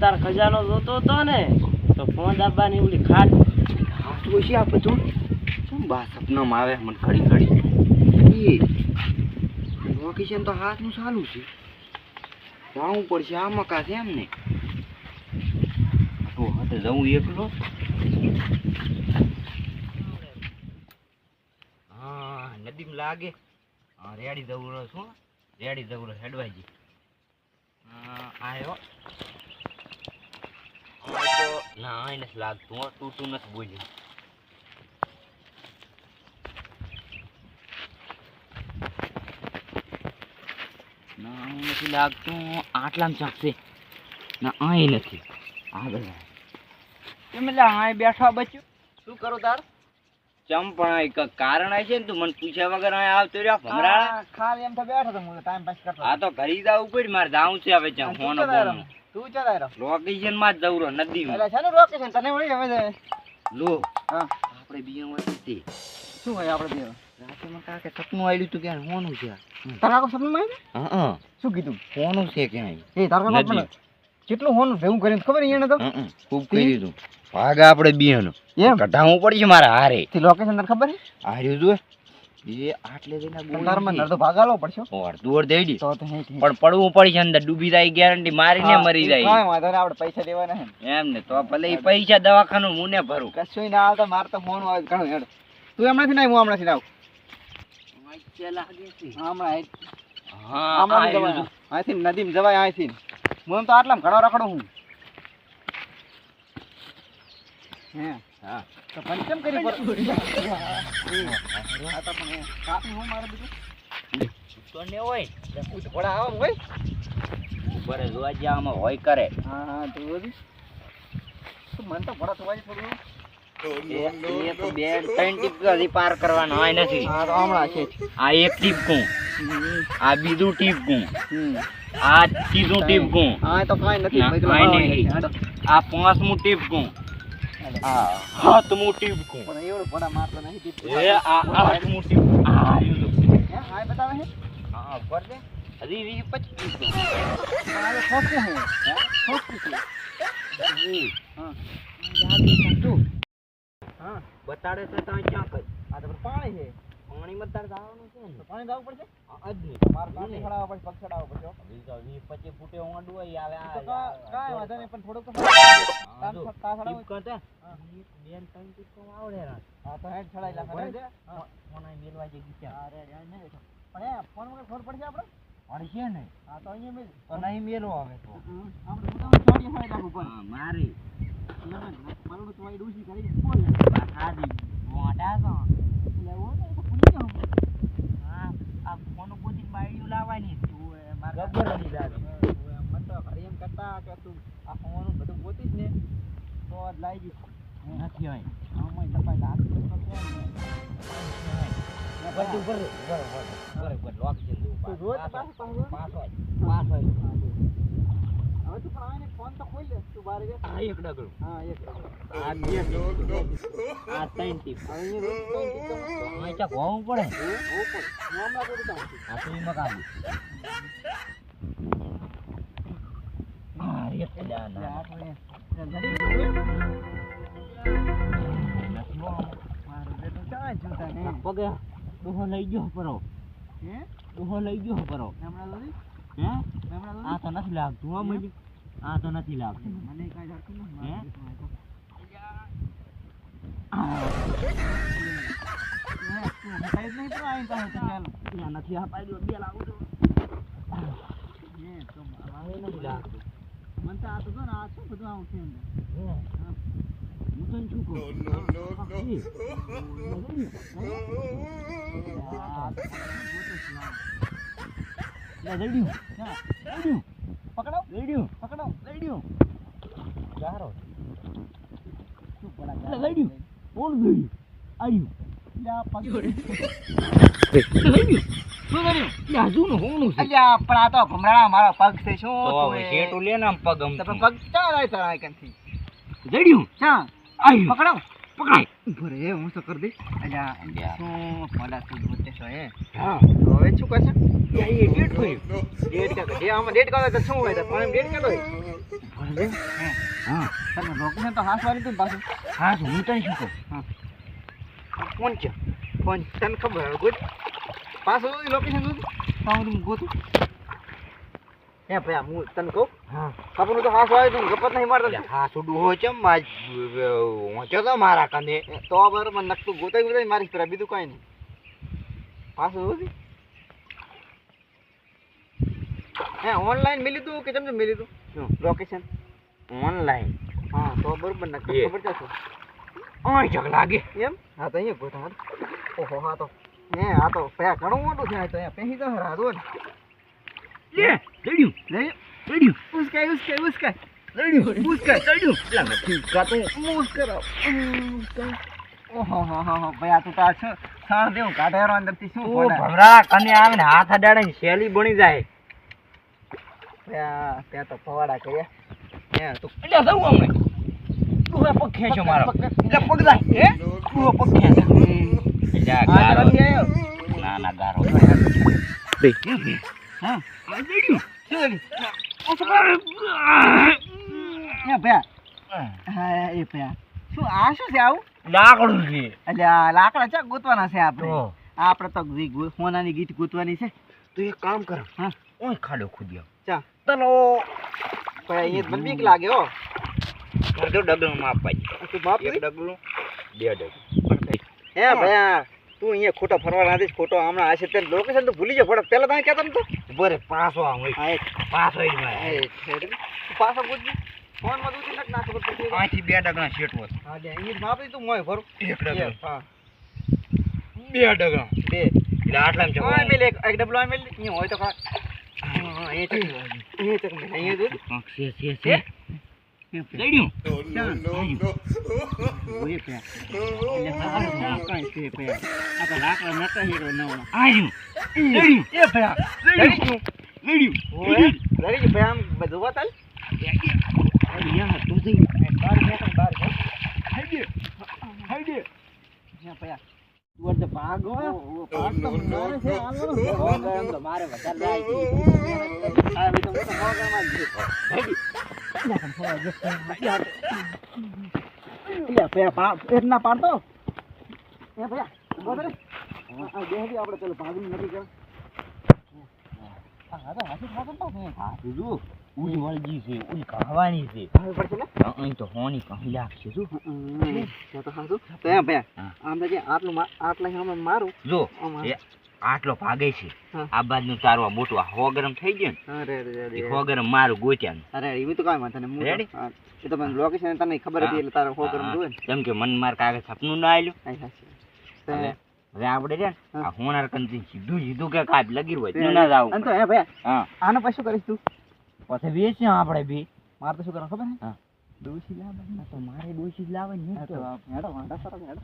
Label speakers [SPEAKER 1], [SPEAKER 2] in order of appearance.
[SPEAKER 1] તાર ખજાનો જોતો હતો ને, તો ફોન દાબવાની ઓલી ખાટ
[SPEAKER 2] હાથ ઓછી આપે તું. શું બા સપનામાં આવે મને ઘડી ઘડી. એ લોકેશન તો હાથનું સારું છે. જાવું પડશે આ મકા છે એમ ને તો હાથે જવું એકલો. હા, નદીમાં લાગે. હા, રેડી જવું છું રેડી જવું હેડવાજી આવ્યો ના એને લાગતું હો તૂટું નથી બોલ્યું. ના નથી લાગતું આટલામાં ચાકશે ના અહીં નથી. આગળ કેમ એટલે અહીં બેઠા બચ્યું. શું કરો તાર? ચમ પણ એક કારણ છે ને તું મને પૂછ્યા વગર અહીં આવતો રહ્યો ભમરાળા.
[SPEAKER 1] ખાલી એમ તો બેઠો તો હું ટાઈમ પાસ કરતો
[SPEAKER 2] આ તો ઘરી જવું પડી મારે જાવું છે હવે ચમ ફોન
[SPEAKER 1] તું ચાલ રહ્યો
[SPEAKER 2] લોકેશનમાં જ જવું નદી
[SPEAKER 1] એટલે છે ને લોકેશન તને વળી હવે
[SPEAKER 2] લો.
[SPEAKER 1] હા.
[SPEAKER 2] આપણે બીજા તે
[SPEAKER 1] શું હોય આપણે બે
[SPEAKER 2] રાતે માં કાકે સપનું આવ્યું તું ક્યાં હોનું છે
[SPEAKER 1] તારા કો સપનું માં
[SPEAKER 2] હા હા
[SPEAKER 1] શું કીધું?
[SPEAKER 2] હોનું છે કે
[SPEAKER 1] એ તારા કો
[SPEAKER 2] સપનું
[SPEAKER 1] કેટલું હોનું ભેગું કરીને ખબર એને તો?
[SPEAKER 2] હં, હં. ખૂબ કરી દીધું. ભાગ આપણે
[SPEAKER 1] બીહનો
[SPEAKER 2] કઢાવું પડશે મારે હારે.
[SPEAKER 1] તે લોકેશન તને ખબર છે?
[SPEAKER 2] હાર્યું તું એ આટલે જઈને
[SPEAKER 1] તાર મને અડધો ભાગ આલો પડશે.
[SPEAKER 2] દી.
[SPEAKER 1] તો તો
[SPEAKER 2] પણ પડવું પડશે અંદર. ડૂબી જાય ગેરંટી મારીને મરી જાય.
[SPEAKER 1] કાંઈ વાંધો નહીં, આપણે પૈસા દેવાના હે
[SPEAKER 2] એમ ને તો ભલે ઈ પૈસા દવાખાનું હું ને ભરું.
[SPEAKER 1] કશું ના આવતા માર તો ફોન આવે ઘણું હેડ. તું હમણાંથી નહીં હું હમણાંથી ના આવું. હમણાં આય-
[SPEAKER 2] હા
[SPEAKER 1] હમણાંથી
[SPEAKER 2] આયુ
[SPEAKER 1] જવાય.
[SPEAKER 2] તું.
[SPEAKER 1] અહીંથી નદીમાં જવાય અહીંથી હું તો આટલામાં ઘણો રખડું હું હે.
[SPEAKER 2] હા
[SPEAKER 1] તો પંચમ કરી પડે આ તો પણ કાપી હું મારે બીજું
[SPEAKER 2] તો ને હોય
[SPEAKER 1] ઉઠ ઘોડા આવા હોય.
[SPEAKER 2] ઉપર જોવા જ્યાં આમાં હોય કરે.
[SPEAKER 1] હા હા તો મને તો ઘોડા થોડું.
[SPEAKER 2] એ- એ તો બે ત્રણ ટીપ હજી પાર કરવાનો હોય નથી.
[SPEAKER 1] હા તો હમણાં છે.
[SPEAKER 2] આ એક ટીપકું
[SPEAKER 1] હમ.
[SPEAKER 2] આ બીજું ટીપકું. આ ત્રીજું ટીપકું. આ પાંચમું ટીપકું આ સાતમું ટીપકું
[SPEAKER 1] પણ એવડું ઘોડા મારતો નહીં તીત.
[SPEAKER 2] એ આ આઠમું ટીપકું આ તું.
[SPEAKER 1] હે એ બતાવે
[SPEAKER 2] હા દે.
[SPEAKER 1] આ હે
[SPEAKER 2] ઈ.
[SPEAKER 1] હા
[SPEAKER 2] યાદી
[SPEAKER 1] હા
[SPEAKER 2] બતાડે તો ત્યાં કઈ
[SPEAKER 1] આ તો પાણી છે
[SPEAKER 2] પાણીમાં મતદાર જવાનું છે ને?
[SPEAKER 1] પાણી લાવવું પડશે?
[SPEAKER 2] આજ નહીં.
[SPEAKER 1] મારે પાણી ખડાવવા પડશે પગ ચડાવવા પડશે હો.
[SPEAKER 2] વીસ પચીસ ફૂટે ઊંડું હોય આવે
[SPEAKER 1] કાંઈ વાંધો નહીં પણ થોડુંક તો
[SPEAKER 2] હા,
[SPEAKER 1] તાર
[SPEAKER 2] જો.
[SPEAKER 1] તાર ચડાવવું
[SPEAKER 2] ટીપકું તે.
[SPEAKER 1] હા.
[SPEAKER 2] ત્રણ આવડે.
[SPEAKER 1] હા તો હેડ
[SPEAKER 2] બરાબર છે?
[SPEAKER 1] હા
[SPEAKER 2] મેલવા જે
[SPEAKER 1] ગીચા અરે આ. પણ એ ફોન વગર ખબર પડશે આપણે
[SPEAKER 2] પડશે ને
[SPEAKER 1] હા તો અહીંયા મેલ.
[SPEAKER 2] તો નહીં મેલો આવે તો.
[SPEAKER 1] આપણે પોતાનું છોડી હોય તો ઉપર
[SPEAKER 2] હા, મારી.
[SPEAKER 1] મારું તો વાઈડ ડૂસી કરી બોલ
[SPEAKER 2] આદિ મોટા તો.
[SPEAKER 1] હોય ને એ તો ભૂલી ગયો હું.
[SPEAKER 2] હા આ ફોન ગોતી બાયડીઓ લાવવાની
[SPEAKER 1] તું એ મારા
[SPEAKER 2] ગબ્બરની દાદી.
[SPEAKER 1] તું એમ મને તો ઘરે એમ કરતા કે તું આ ફોનનું બધું ગોતીશ ને તો જ લાવી જઈશ
[SPEAKER 2] નથી હોય
[SPEAKER 1] આમાં લપાઈ લાગ.
[SPEAKER 2] બધું ભરે ભરે લોક છે
[SPEAKER 1] રોજ પાછું
[SPEAKER 2] પાસ હોય
[SPEAKER 1] પાસ હોય હવે તું પણ આને ફોન તો ખોલી લે તું બહાર ગયા
[SPEAKER 2] હા એક ડગલું.
[SPEAKER 1] હા એક
[SPEAKER 2] આ બે આ ત્રણ ટીપ.
[SPEAKER 1] અહીં રોજ કોઈ ટીપ તો અહીં
[SPEAKER 2] આ ચા હોવું પડે?
[SPEAKER 1] હું પડે. મામલા બોલું તો
[SPEAKER 2] આ તું મકાન. હા એક જા. ના પગે ડોહો લઈ ગયો પરો.
[SPEAKER 1] હે?
[SPEAKER 2] ડોહો લઈ ગયો પરો. હે? આ તો નથી લાગતું હો મજી આ તો નથી લાગતું.
[SPEAKER 1] મને કાઈ જાણતું નથી.
[SPEAKER 2] નથી આ પાડ્યો. બે લાવું તો નથી લાગતું.
[SPEAKER 1] મને તો આ તો ને. આ શું બધું આવું છે.
[SPEAKER 2] હે તને શું કહું
[SPEAKER 1] તો પકડો.
[SPEAKER 2] દઈડ્યું
[SPEAKER 1] પકડો
[SPEAKER 2] દઈડ્યું ચારો
[SPEAKER 1] શું પડા
[SPEAKER 2] દઈડ્યું કોણ દઈડ્યું આવ્યું
[SPEAKER 1] તો ભમરાણા મારો પગ છે શું
[SPEAKER 2] તો
[SPEAKER 1] તું
[SPEAKER 2] હવે
[SPEAKER 1] એ?
[SPEAKER 2] શેઠું લે ને આમ પગ
[SPEAKER 1] તો
[SPEAKER 2] આમ
[SPEAKER 1] પણ પગ ક્યાં લાય તારા આઈકનથી?
[SPEAKER 2] દઈડ્યું
[SPEAKER 1] ક્યાં?
[SPEAKER 2] આવ્યું
[SPEAKER 1] પકડો
[SPEAKER 2] પકડાય
[SPEAKER 1] ઊભો રે હું તો કરી દે અલ્યા
[SPEAKER 2] અલ્યા.
[SPEAKER 1] શું ભલા તું ગોતે છો હે
[SPEAKER 2] હા
[SPEAKER 1] તો હવે શું કરશે
[SPEAKER 2] એ ડેટ કર્યું
[SPEAKER 1] ડેટ કે જે આમાં ડેટ કરે તો શું હોય તો પણ ડેટ કેટલો હોય
[SPEAKER 2] પડે હા
[SPEAKER 1] તમે લોકેશન તો હાથ વાળી તું પાછું
[SPEAKER 2] હાસ હું તને શું કહું
[SPEAKER 1] ફોન છે. ફોન તને ખબર હવે ગોત. પાછું લોકેશન પાછું હું ગોતું. હે ભાઈ હું તને કહું?
[SPEAKER 2] હા.
[SPEAKER 1] આપણું તો હાસો વાળી તું ગપત નહીં મારતો.
[SPEAKER 2] હા તો હોય ચમ માજ વાંચો તો મારા કને.
[SPEAKER 1] તો બરાબર નકતું ગોતાઈ ગોતાઈ મારી પેલા બીજું કઈ નહીં. પાછું હોતી હે ઓનલાઈન મિલી તું કે તમને મિલી તું? લોકેશન
[SPEAKER 2] ઓનલાઈન
[SPEAKER 1] હા તો બરોબર નકતું
[SPEAKER 2] એ.
[SPEAKER 1] ખબર છે શું
[SPEAKER 2] લાગે.
[SPEAKER 1] એમ? હા તો અહીંયા ગોઠા ઓહો હા તો. હે આ તો પે ઘણું મોટું છે તો અહીંયા પેહી તો ને.
[SPEAKER 2] લે ચડ્યું.
[SPEAKER 1] લે
[SPEAKER 2] ચડ્યું. ઉસકા નથી
[SPEAKER 1] ઓહો હો હો હો. ભાઈ આ તો તાર છે. સાણ દેવું કાઢેરો અંદરથી શું
[SPEAKER 2] ઓ ભમરા કને આવે ને હાથ અડાડે શેલી બની જાય.
[SPEAKER 1] ત્યાં ત્યાં તો ફવાડા કર્યા. ત્યાં તો
[SPEAKER 2] એટલે જવું અમે. ડોહે પગ ખેંચો મારો. એટલે પગ જાય હે? પૂરો પગ ખેંચો. ના ના ગારો.
[SPEAKER 1] હા
[SPEAKER 2] આ ચડ્યું
[SPEAKER 1] હે. ભયા હા એ ભયા શું આ શું છે આવું?
[SPEAKER 2] લાકડું છે.
[SPEAKER 1] એટલે આ લાકડા ચા ગોતવાના છે આપણે? આપણે તો સોનાની ગીત ગોતવાની છે.
[SPEAKER 2] તું એક કામ કર.
[SPEAKER 1] હા.
[SPEAKER 2] ઓય ખાડો ખોદ્યો.
[SPEAKER 1] ચા.
[SPEAKER 2] તલો.
[SPEAKER 1] પણ અહીંયા મને બીક લાગે હો.
[SPEAKER 2] અડધો ડગલું માપ પાઈ
[SPEAKER 1] તું બાપ
[SPEAKER 2] એક? ડગલું બે ડગલું
[SPEAKER 1] હે ભયા તું અહીંયા ખોટો ફરવા નાખીશ ખોટો હમણાં હશે તે લોકેશન તો ભૂલી જાય ફોટો પેલા તમે કહેતા તો
[SPEAKER 2] બરે પાછો આમ હોય.
[SPEAKER 1] હા એક.
[SPEAKER 2] પાછો
[SPEAKER 1] હા, તું પૂછજે. ફોનમાં દૂધી નાખ નાખો પછી
[SPEAKER 2] અહીંથી બે ડગણા શેટ હોય.
[SPEAKER 1] હા દે અહીં માપી તું મોય ભરું
[SPEAKER 2] એક ડગલું.
[SPEAKER 1] હા.
[SPEAKER 2] બે ડગણા
[SPEAKER 1] બે.
[SPEAKER 2] એટલે આટલામાં
[SPEAKER 1] હા મેલે એક ડબલો આ મેલે અહીંયા હોય તો ખા. હા હા, અહીંયા ચક. અહીંયા ચક. અહીંયા દૂધ
[SPEAKER 2] છે છે છે ચડ્યું
[SPEAKER 1] ઓય પે એટલે સારું ના કાંઈ છે પે આ તો લાકડા નતા હીરો નવડા
[SPEAKER 2] આયું. ચડ્યું
[SPEAKER 1] એ ભયા
[SPEAKER 2] ચડ્યું ચડ્યું
[SPEAKER 1] ઓય લડી જ ભયા આમ બધું વાતાલ અહીંયા હતું જઈ. બાર મેકન બાર ગયો હાઈડે હાઈડે અહીંયા ભયા. તું અર્ધ ભાગો ભાગ તો મારે છે હાલો. એમ તો મારે વધારે એટલે પાડતો એ ભયા આપણે પેલો ભાગનું નથી કર હા તો હાસી ખાતો ને
[SPEAKER 2] હા તું જો ઉડી વળગી છે ઉડી કહાવાની છે
[SPEAKER 1] હવે પડશે ને
[SPEAKER 2] અહીં તો હોની કહી લાગશે શું
[SPEAKER 1] તો હાસુ તો એમ ભયા આમ તો જે આટલું આટલા હમણાં મારું
[SPEAKER 2] જો એ આટલો ભાગે છે. આ બાજુ તારવા મોટું હો ગરમ થઈ ગયું ને હો ગરમ મારું ગોચ્યાનું
[SPEAKER 1] અરે એવું તો કાંઈ વાંધો નહીં. એ તો મને લોકેશન તને ખબર હતી એટલે તારો હો. ગરમ જોવે ને.
[SPEAKER 2] જેમ કે મન માર કાગળ સપનું ના.
[SPEAKER 1] તો
[SPEAKER 2] હવે આપણે છે આ હોનાર કંતી સીધું સીધું કે કાપ લગી હોય ના જાવ
[SPEAKER 1] અને તો હે ભાઈ
[SPEAKER 2] હા.
[SPEAKER 1] આનો પછી કરીશ તું?
[SPEAKER 2] પછી વેચ્યા આપણે બી.
[SPEAKER 1] મારે તો શું કરવાનું ખબર હે.
[SPEAKER 2] હા.
[SPEAKER 1] લાવે ને
[SPEAKER 2] તો મારે ડોસી લાવે ને
[SPEAKER 1] તો હેડો વાંધો કરો હેડો.